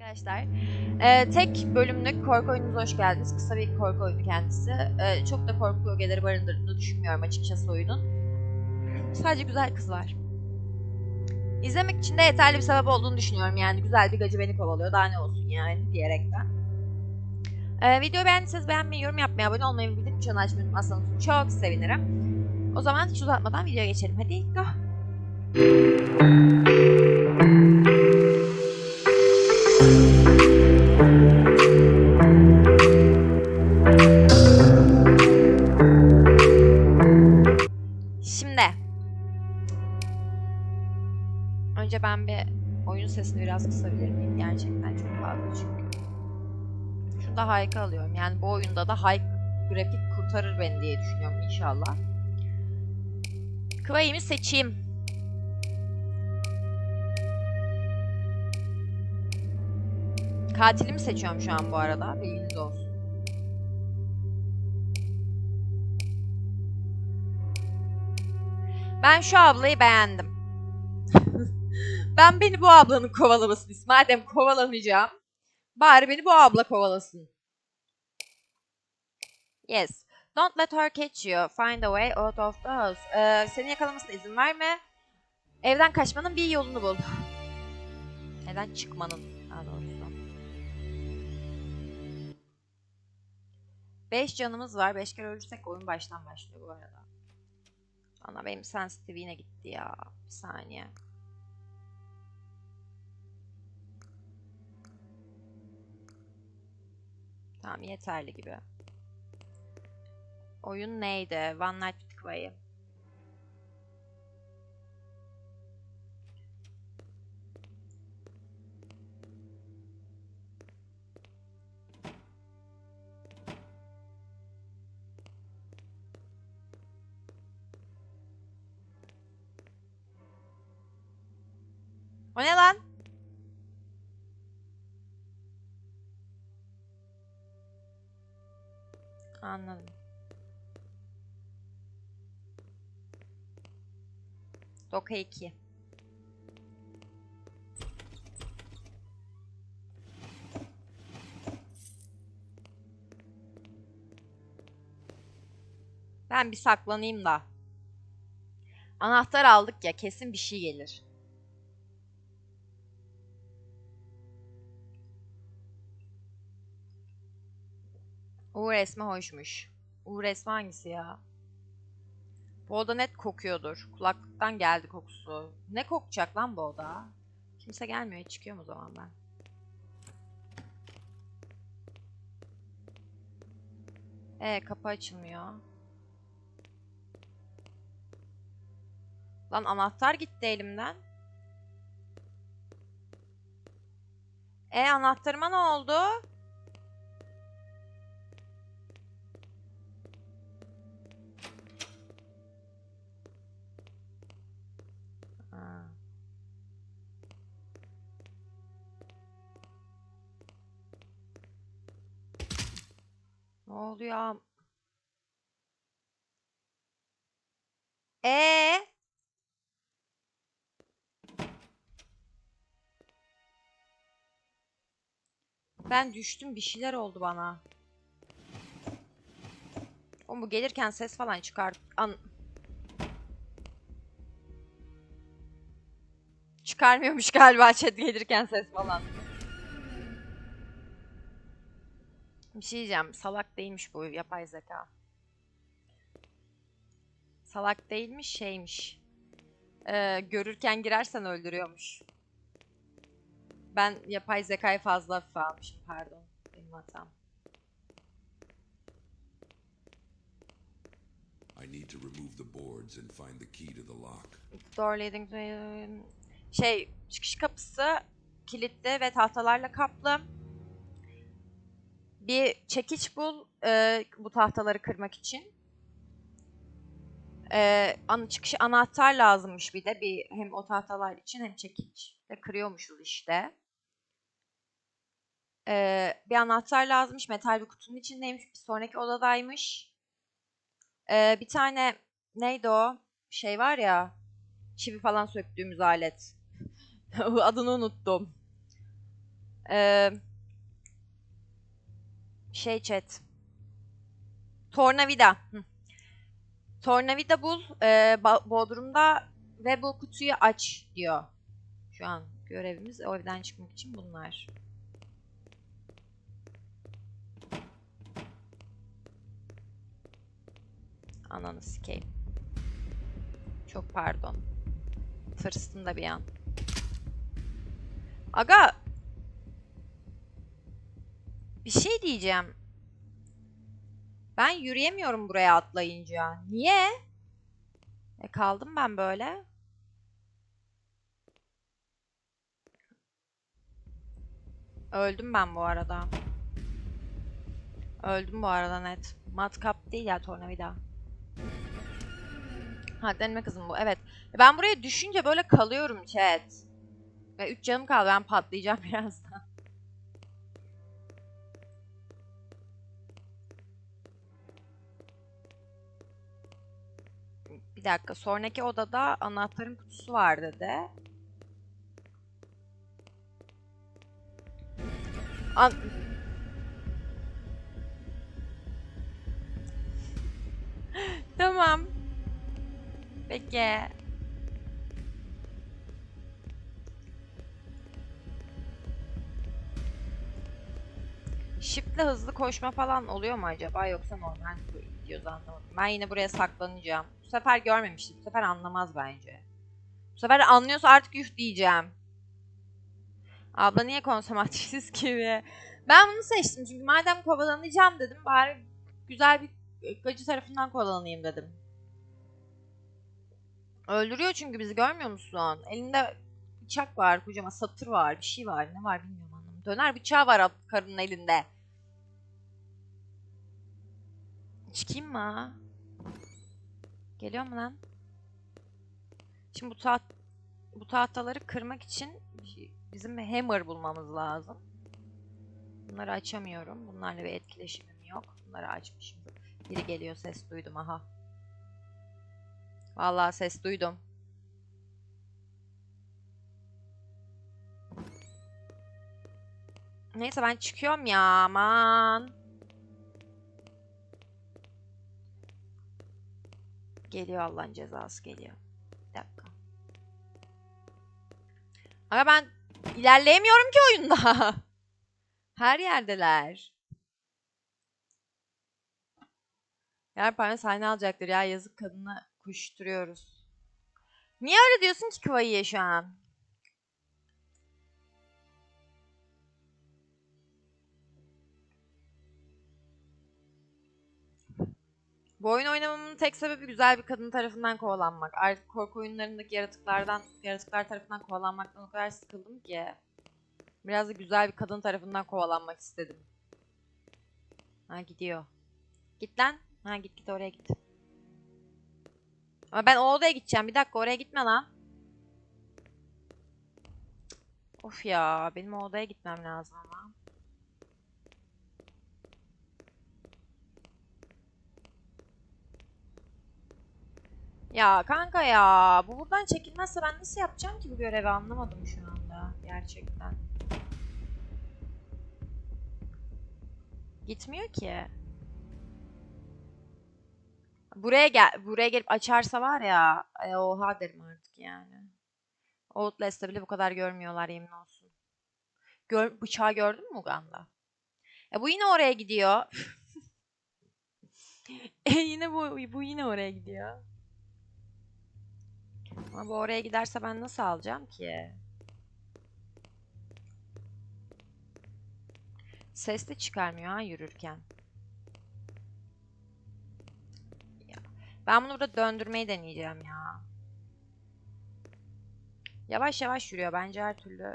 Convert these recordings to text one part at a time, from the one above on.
arkadaşlar. Ee, tek bölümlük korku oyunumuza hoş geldiniz. Kısa bir korku oyunu kendisi. Ee, çok da korku ögeleri barındırdığını düşünmüyorum açıkçası oyunun. Sadece güzel kız var. İzlemek için de yeterli bir sebep olduğunu düşünüyorum. Yani güzel bir gacı beni kovalıyor. Daha ne olsun yani diyerekten. Ee, videoyu beğendiyseniz beğenmeyi, yorum yapmayı, abone olmayı ve bildirim çanını açmayı unutmazsanız çok sevinirim. O zaman hiç uzatmadan videoya geçelim. Hadi go. Biraz kısabilir miyim? Gerçekten çok fazla çünkü. Şunda hike alıyorum. Yani bu oyunda da hike grafik kurtarır beni diye düşünüyorum inşallah. Kıvayımı seçeyim. Katilimi seçiyorum şu an bu arada. Bilginiz olsun. Ben şu ablayı beğendim. Ben beni bu ablanın kovalamasını istiyorum. Madem kovalamayacağım. Bari beni bu abla kovalasın. Yes. Don't let her catch you. Find a way out of the house. Ee, seni yakalamasına izin verme. Evden kaçmanın bir yolunu bul. Evden çıkmanın. Daha doğrusu. 5 canımız var. 5 kere ölürsek oyun baştan başlıyor bu arada. Ana benim sensitive yine gitti ya. Bir saniye. Tamam yeterli gibi. Oyun neydi? One Night with Kıvayı. Anladım. Doka 2. Ben bir saklanayım da. Anahtar aldık ya kesin bir şey gelir. Uğur resmi hoşmuş. Uğur resmi hangisi ya? Bu oda net kokuyordur. Kulaklıktan geldi kokusu. Ne kokacak lan bu oda? Kimse gelmiyor. Çıkıyorum o zaman ben. Ee kapı açılmıyor. Lan anahtar gitti elimden. E anahtarıma ne oldu? Ne oluyor? Ee? Ben düştüm bir şeyler oldu bana. Oğlum bu gelirken ses falan çıkar. An Çıkarmıyormuş galiba chat gelirken ses falan. Bir şey diyeceğim. Salak değilmiş bu yapay zeka. Salak değilmiş şeymiş. Ee, görürken girersen öldürüyormuş. Ben yapay zekayı fazla hafife almışım. Pardon. Benim hatam. I need to remove the boards and find the key to the lock. Door leading to... Şey, çıkış kapısı kilitli ve tahtalarla kaplı. Bir çekiç bul e, bu tahtaları kırmak için. E, an, çıkış anahtar lazımmış bir de. Bir, hem o tahtalar için hem çekiç. Ve kırıyormuşuz işte. E, bir anahtar lazımmış. Metal bir kutunun içindeymiş. Bir sonraki odadaymış. E, bir tane neydi o? Şey var ya. Çivi falan söktüğümüz alet. Adını unuttum. Ee, şey chat. Tornavida. Hı. Tornavida bul. ba- Bodrum'da ve bu kutuyu aç diyor. Şu an görevimiz o evden çıkmak için bunlar. Ananı sikeyim. Çok pardon. Tırstım da bir an. Aga. Bir şey diyeceğim. Ben yürüyemiyorum buraya atlayınca. Niye? E kaldım ben böyle. Öldüm ben bu arada. Öldüm bu arada net. Matkap değil ya tornavida. Ha deneme kızım bu. Evet. Ben buraya düşünce böyle kalıyorum chat. Ve 3 canım kaldı. Ben patlayacağım birazdan. Bir dakika. Sonraki odada anahtarın kutusu var dedi. An tamam. Peki. Shift'le hızlı koşma falan oluyor mu acaba yoksa normal mi gidiyoruz anlamadım. Ben yine buraya saklanacağım. Bu sefer görmemiştim. Bu sefer anlamaz bence. Bu sefer anlıyorsa artık üf diyeceğim. Abla niye konsomatrisiz gibi? Ben bunu seçtim çünkü madem kovalanacağım dedim bari güzel bir gacı tarafından kovalanayım dedim. Öldürüyor çünkü bizi görmüyor musun? Elinde bıçak var, kocaman satır var, bir şey var. Ne var bilmiyorum anlamı. Döner bıçağı var karının elinde. Çıkayım mı? Geliyor mu lan? Şimdi bu taht bu tahtaları kırmak için bizim bir hammer bulmamız lazım. Bunları açamıyorum. Bunlarla bir etkileşimim yok. Bunları açmışım. Biri geliyor ses duydum aha. Vallahi ses duydum. Neyse ben çıkıyorum ya aman. Geliyor Allah'ın cezası geliyor. Bir dakika. Ama ben ilerleyemiyorum ki oyunda. Her yerdeler. Yer parmağı sahne alacaktır ya yazık kadını koşturuyoruz. Niye öyle diyorsun ki Kıvayı'ya şu an? Bu oyun oynamamın tek sebebi güzel bir kadın tarafından kovalanmak. Artık korku oyunlarındaki yaratıklardan, yaratıklar tarafından kovalanmaktan o kadar sıkıldım ki. Biraz da güzel bir kadın tarafından kovalanmak istedim. Ha gidiyor. Git lan. Ha git git oraya git. Ama ben o odaya gideceğim. Bir dakika oraya gitme lan. Of ya benim o odaya gitmem lazım ama. Ya kanka ya bu buradan çekilmezse ben nasıl yapacağım ki bu görevi anlamadım şu anda gerçekten. Gitmiyor ki. Buraya gel buraya gelip açarsa var ya e, oha derim artık yani. Outlast'ta bile bu kadar görmüyorlar yemin olsun. Gör, bıçağı gördün mü Uganda? E bu yine oraya gidiyor. e yine bu bu yine oraya gidiyor. Ama bu oraya giderse ben nasıl alacağım ki? Ses de çıkarmıyor ha yürürken. Ya, Ben bunu burada döndürmeyi deneyeceğim ya. Yavaş yavaş yürüyor bence her türlü.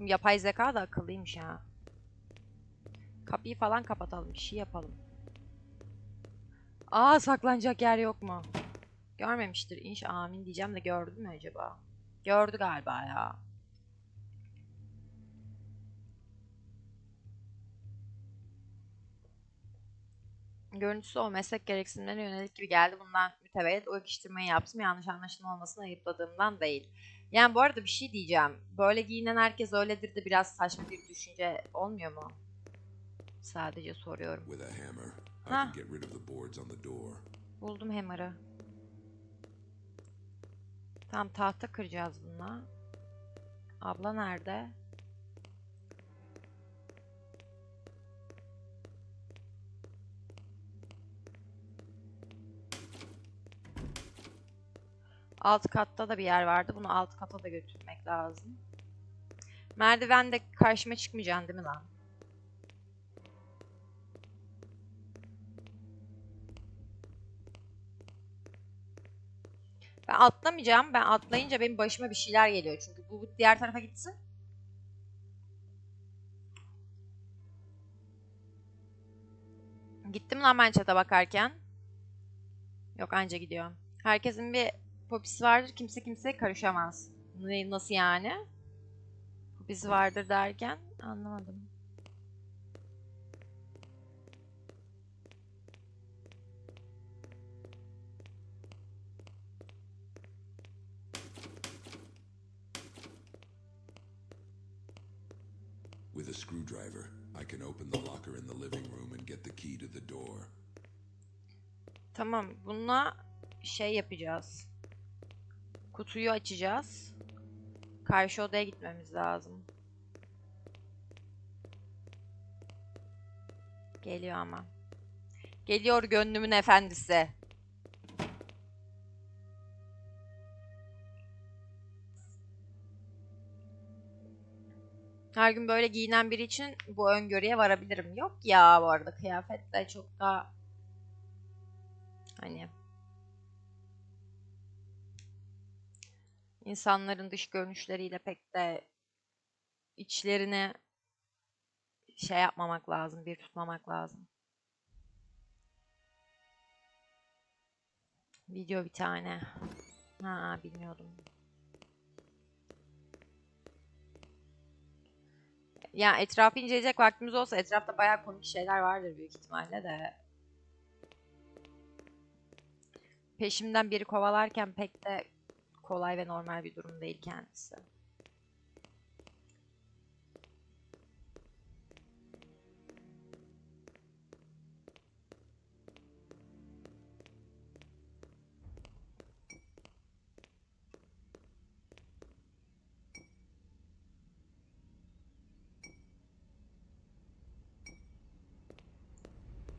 Yapay zeka da akıllıymış ha. Kapıyı falan kapatalım, bir şey yapalım. Aa saklanacak yer yok mu? Görmemiştir inş amin diyeceğim de gördü mü acaba? Gördü galiba ya. Görüntüsü o meslek gereksinimlerine yönelik gibi geldi. Bundan mütevellit o yakıştırmayı yaptım. Yanlış anlaşılma olmasını ayıpladığımdan değil. Yani bu arada bir şey diyeceğim. Böyle giyinen herkes öyledir de biraz saçma bir düşünce olmuyor mu? Sadece soruyorum. With a hammer, I Huh. can get rid of the boards on the door. Buldum hammer'ı. Tamam tahta kıracağız bununla. Abla nerede? Alt katta da bir yer vardı. Bunu alt kata da götürmek lazım. Merdivende karşıma çıkmayacaksın değil mi lan? Ben atlamayacağım. Ben atlayınca benim başıma bir şeyler geliyor. Çünkü bu, diğer tarafa gitsin. Gittim lan ben çata bakarken. Yok anca gidiyor. Herkesin bir popisi vardır. Kimse kimseye karışamaz. Nasıl yani? Popisi vardır derken anlamadım. Screwdriver, I can open the locker in the living room and get the key to the door. Tamam, bununla şey yapacağız. Kutuyu açacağız. Karşı odaya gitmemiz lazım. Geliyor ama. Geliyor gönlümün efendisi. Her gün böyle giyinen biri için bu öngörüye varabilirim. Yok ya bu arada kıyafet de çok daha Hani insanların dış görünüşleriyle pek de içlerini şey yapmamak lazım, bir tutmamak lazım. Video bir tane. Ha bilmiyordum. Ya etrafı inceleyecek vaktimiz olsa etrafta bayağı komik şeyler vardır büyük ihtimalle de. peşimden biri kovalarken pek de kolay ve normal bir durum değil kendisi.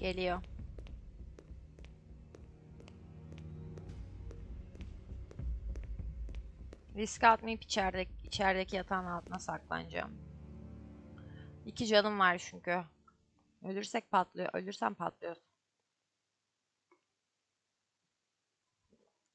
Geliyor. Riske atmayıp içerideki, içerideki yatağın altına saklanacağım. İki canım var çünkü. Ölürsek patlıyor. Ölürsem patlıyor.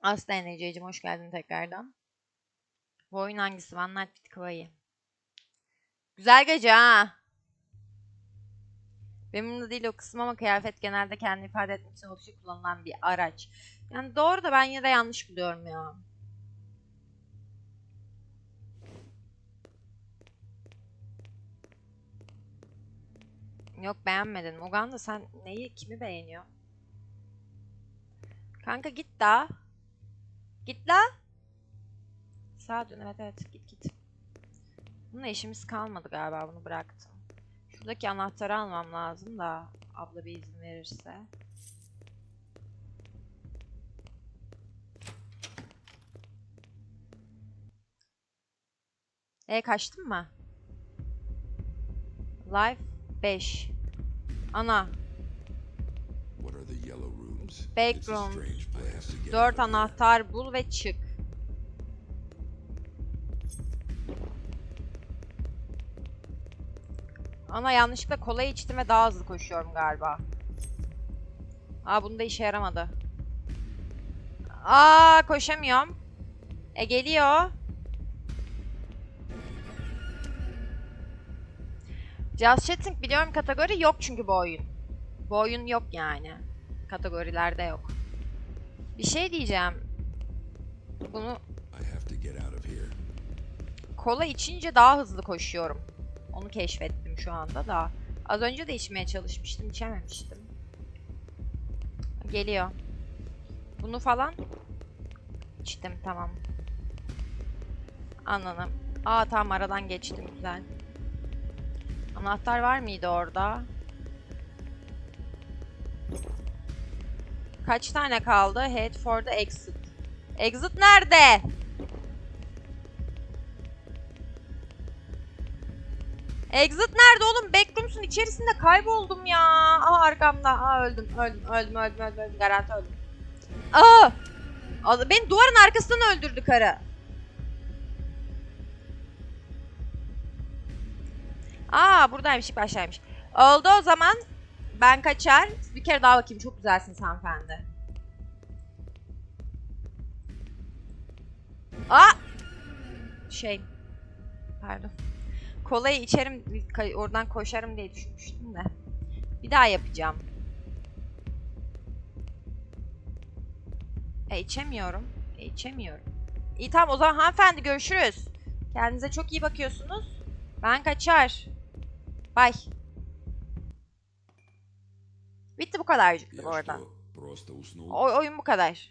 Aslı Energy'cim hoş geldin tekrardan. Bu oyun hangisi? One Night with Kıvayı. Güzel gece ha. Umurumda değil o kısım ama kıyafet genelde kendini ifade etmek için oluşu kullanılan bir araç. Yani doğru da ben yine de yanlış buluyorum ya. Yok beğenmedin. Uganda sen neyi kimi beğeniyor? Kanka git da. Git la. Sağa dön evet evet git git. Bununla işimiz kalmadı galiba bunu bıraktım. Şuradaki anahtarı almam lazım da abla bir izin verirse. E kaçtın mı? Life 5. Ana What are the yellow rooms? Back it's a room. strange place. I have to get out 4 of there. anahtar bul ve çık. Ana yanlışlıkla kolayı içtim ve daha hızlı koşuyorum galiba. Aa bunda işe yaramadı. Aa koşamıyorum. E geliyor. Just Chatting biliyorum kategori yok çünkü bu oyun. Bu oyun yok yani. Kategorilerde yok. Bir şey diyeceğim. Bunu kola içince daha hızlı koşuyorum. Onu keşfettim şu anda da. Az önce de içmeye çalışmıştım, içememiştim. Geliyor. Bunu falan içtim, tamam. Anladım. Aa tamam aradan geçtim güzel. Anahtar var mıydı orada? Kaç tane kaldı? Head for the exit. Exit nerede? Exit nerede oğlum? Backrooms'un içerisinde kayboldum ya. Aa arkamda. Aa öldüm. Öldüm. Öldüm. Öldüm. Öldüm. öldüm. Garanti öldüm. Aa! Beni duvarın arkasından öldürdü karı. Aa buradaymış ilk aşağıymış. Oldu o zaman. Ben kaçar. Bir kere daha bakayım. Çok güzelsiniz hanımefendi. Aa! Şey. Pardon kolayı içerim oradan koşarım diye düşünmüştüm de. Bir daha yapacağım. E içemiyorum. E içemiyorum. İyi tamam o zaman hanımefendi görüşürüz. Kendinize çok iyi bakıyorsunuz. Ben kaçar. Bay. Bitti bu kadarcıktı bu arada. O, oyun bu kadar.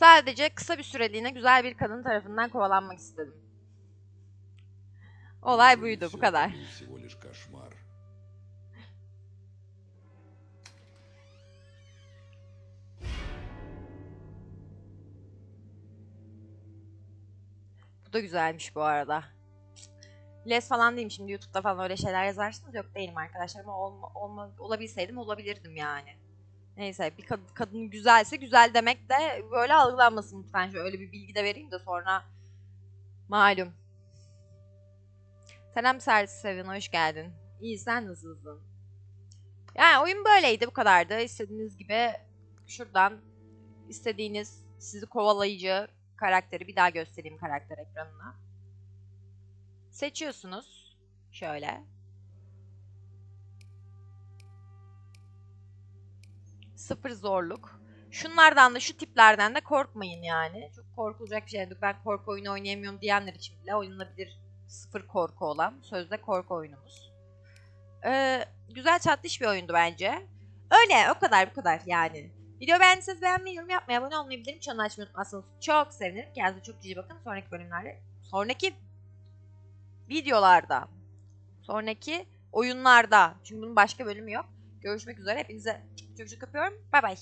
Sadece kısa bir süreliğine güzel bir kadın tarafından kovalanmak istedim. Olay buydu, bu kadar. Bu da güzelmiş bu arada. Les falan değilim şimdi YouTube'da falan öyle şeyler yazarsınız. Yok değilim arkadaşlar ama olma, olma, olabilseydim olabilirdim yani. Neyse bir kad- kadın güzelse güzel demek de böyle algılanmasın lütfen. Şöyle öyle bir bilgi de vereyim de sonra malum. Selam Servis Sevin hoş geldin. İyi sen nasılsın? Yani oyun böyleydi bu kadardı. İstediğiniz gibi şuradan istediğiniz sizi kovalayıcı karakteri bir daha göstereyim karakter ekranına. Seçiyorsunuz. Şöyle. Sıfır zorluk. Şunlardan da şu tiplerden de korkmayın yani. Çok korkulacak bir şey yok. Ben korku oyunu oynayamıyorum diyenler için bile oynanabilir sıfır korku olan sözde korku oyunumuz. Ee, güzel tatlış bir oyundu bence. Öyle o kadar bu kadar yani. Video beğendiyseniz beğenmeyi, yorum yapmayı, abone olmayı, bildirim çanını açmayı unutmazsanız çok sevinirim. Kendinize çok iyi bakın. Sonraki bölümlerde, sonraki videolarda, sonraki oyunlarda. Çünkü bunun başka bölümü yok. Görüşmek üzere. Hepinize çok çok öpüyorum. Bay bay.